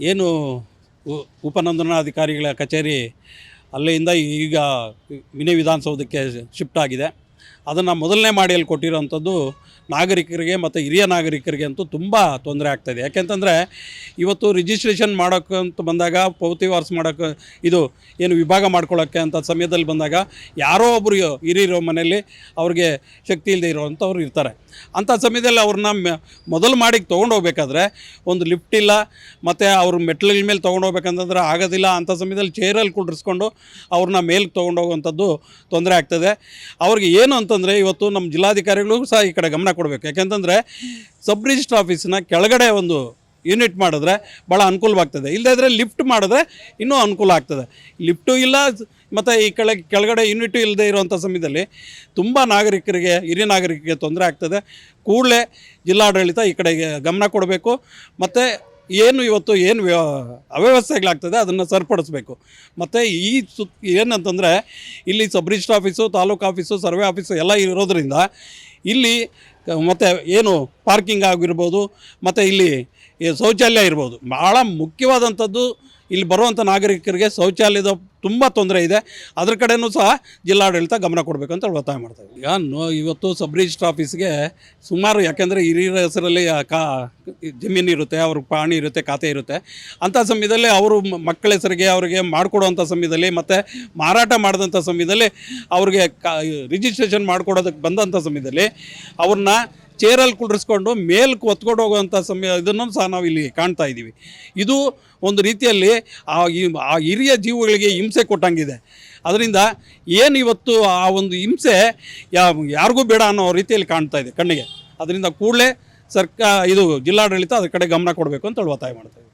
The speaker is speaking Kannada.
ಏನು ಉಪನೋಂದಣಾಧಿಕಾರಿಗಳ ಕಚೇರಿ ಅಲ್ಲಿಂದ ಈಗ ವಿನಯ ವಿಧಾನಸೌಧಕ್ಕೆ ಶಿಫ್ಟ್ ಆಗಿದೆ. ಅದನ್ನು ಮೊದಲನೇ ಮಾಡಿಯಲ್ಲಿ ಕೊಟ್ಟಿರೋವಂಥದ್ದು ನಾಗರಿಕರಿಗೆ ಮತ್ತು ಹಿರಿಯ ನಾಗರಿಕರಿಗೆ ಅಂತೂ ತುಂಬ ತೊಂದರೆ ಆಗ್ತಾಯಿದೆ ಯಾಕೆಂತಂದರೆ ಇವತ್ತು ರಿಜಿಸ್ಟ್ರೇಷನ್ ಮಾಡೋಕ್ಕೆ ಅಂತ ಬಂದಾಗ ಪೌತಿ ವಾರ್ಸ್ ಮಾಡೋಕ್ಕೆ ಇದು ಏನು ವಿಭಾಗ ಮಾಡ್ಕೊಳ್ಳೋಕ್ಕೆ ಅಂತ ಸಮಯದಲ್ಲಿ ಬಂದಾಗ ಯಾರೋ ಒಬ್ಬರು ಹಿರಿಯರೋ ಮನೆಯಲ್ಲಿ ಅವ್ರಿಗೆ ಶಕ್ತಿ ಇಲ್ಲದೆ ಇರೋವಂಥವ್ರು ಇರ್ತಾರೆ. ಅಂಥ ಸಮಯದಲ್ಲಿ ಅವ್ರನ್ನ ಮೊದಲು ಮಾಡಿ ತೊಗೊಂಡೋಗ್ಬೇಕಾದ್ರೆ ಒಂದು ಲಿಫ್ಟ್ ಇಲ್ಲ, ಮತ್ತು ಅವ್ರ ಮೆಟ್ಲಿನ ಮೇಲೆ ತೊಗೊಂಡೋಗ್ಬೇಕಂತಂದ್ರೆ ಆಗೋದಿಲ್ಲ. ಅಂಥ ಸಮಯದಲ್ಲಿ ಚೇರಲ್ಲಿ ಕುಂಡ್ರಿಸ್ಕೊಂಡು ಅವ್ರನ್ನ ಮೇಲ್ಗೆ ತೊಗೊಂಡೋಗುವಂಥದ್ದು ತೊಂದರೆ ಆಗ್ತದೆ ಅವ್ರಿಗೆ ಏನು ಅಂತಂದರೆ ಇವತ್ತು ನಮ್ಮ ಜಿಲ್ಲಾಧಿಕಾರಿಗಳು ಸಹ ಈ ಕಡೆ ಗಮನ ಕೊಡಬೇಕು. ಯಾಕೆಂತಂದರೆ ಸಬ್ ರಿಜಿಸ್ಟರ್ ಆಫೀಸ್ನ ಕೆಳಗಡೆ ಒಂದು ಯೂನಿಟ್ ಮಾಡಿದ್ರೆ ಭಾಳ ಅನುಕೂಲವಾಗ್ತದೆ. ಇಲ್ಲದೇ ಲಿಫ್ಟ್ ಮಾಡಿದ್ರೆ ಇನ್ನೂ ಅನುಕೂಲ ಆಗ್ತದೆ. ಲಿಫ್ಟು ಇಲ್ಲ, ಮತ್ತು ಈ ಕೆಳ ಕೆಳಗಡೆ ಯೂನಿಟು ಇಲ್ಲದೆ ಇರುವಂಥ ಸಮಯದಲ್ಲಿ ತುಂಬ ನಾಗರಿಕರಿಗೆ, ಹಿರಿಯ ನಾಗರಿಕರಿಗೆ ತೊಂದರೆ ಆಗ್ತದೆ. ಕೂಡಲೇ ಜಿಲ್ಲಾಡಳಿತ ಈ ಕಡೆಗೆ ಗಮನ ಕೊಡಬೇಕು. ಮತ್ತು ಏನು ಇವತ್ತು ಏನು ವ್ಯ ಅವ್ಯವಸ್ಥೆಗಳಾಗ್ತದೆ, ಅದನ್ನು ಸರಿಪಡಿಸ್ಬೇಕು. ಮತ್ತು ಈ ಸು ಏನಂತಂದರೆ, ಇಲ್ಲಿ sub registrar office taluk office, survey office ಎಲ್ಲ ಇರೋದರಿಂದ, ಇಲ್ಲಿ ಮತ್ತು ಏನು ಪಾರ್ಕಿಂಗ್ ಆಗಿರ್ಬೋದು, ಮತ್ತು ಇಲ್ಲಿ ಶೌಚಾಲಯ ಇರ್ಬೋದು. ಭಾಳ ಮುಖ್ಯವಾದಂಥದ್ದು ಇಲ್ಲಿ ಬರುವಂಥ ನಾಗರಿಕರಿಗೆ ಶೌಚಾಲಯದ ತುಂಬ ತೊಂದರೆ ಇದೆ. ಅದ್ರ ಕಡೆಯೂ ಸಹ ಜಿಲ್ಲಾಡಳಿತ ಗಮನ ಕೊಡಬೇಕು ಅಂತ ಒತ್ತಾಯ ಮಾಡ್ತಾರೆ ಈಗ ನೋ, ಇವತ್ತು ಸಬ್ ರಿಜಿಸ್ಟ್ರ್ ಆಫೀಸ್ಗೆ ಸುಮಾರು ಯಾಕೆಂದರೆ ಹಿರಿಯರ ಹೆಸರಲ್ಲಿ ಕಾ, ಜಮೀನು ಇರುತ್ತೆ ಅವ್ರ ಪಾಣಿ ಇರುತ್ತೆ, ಖಾತೆ ಇರುತ್ತೆ. ಅಂಥ ಸಮಯದಲ್ಲಿ ಅವರು ಮಕ್ಕಳ ಹೆಸರಿಗೆ ಅವರಿಗೆ ಮಾಡಿಕೊಡುವಂಥ ಸಮಯದಲ್ಲಿ ಮತ್ತು ಮಾರಾಟ ಮಾಡಿದಂಥ ಸಮಯದಲ್ಲಿ ಅವ್ರಿಗೆ ಕಾ, ರಿಜಿಸ್ಟ್ರೇಷನ್ ಮಾಡಿಕೊಡೋದಕ್ಕೆ ಬಂದಂಥ ಸಮಯದಲ್ಲಿ ಅವ್ರನ್ನ ಚೇರಲ್ಲಿ ಕುಳ್ಳಿಸ್ಕೊಂಡು ಮೇಲ್ಕ್ ಒತ್ಕೊಂಡು ಹೋಗುವಂಥ ಸಮಯ ಇದನ್ನು ಸಹ ನಾವು ಇಲ್ಲಿ ಕಾಣ್ತಾ ಇದ್ದೀವಿ. ಇದು ಒಂದು ರೀತಿಯಲ್ಲಿ ಆ ಆ ಹಿರಿಯ ಜೀವಗಳಿಗೆ ಹಿಂಸೆ ಕೊಟ್ಟಂಗಿದೆ. ಅದರಿಂದ ಏನು ಇವತ್ತು ಆ ಒಂದು ಹಿಂಸೆ ಯಾ ಯಾರಿಗೂ ಬೇಡ ಅನ್ನೋ ರೀತಿಯಲ್ಲಿ ಕಾಣ್ತಾ ಇದೆ ಕಣ್ಣಿಗೆ. ಅದರಿಂದ ಕೂಡಲೇ ಸರ್ಕಾರ ಇದು ಜಿಲ್ಲಾಡಳಿತ ಅದ್ರ ಕಡೆ ಗಮನ ಕೊಡಬೇಕು ಅಂತ ಹೇಳಿ ಒತ್ತಾಯ ಮಾಡ್ತಾ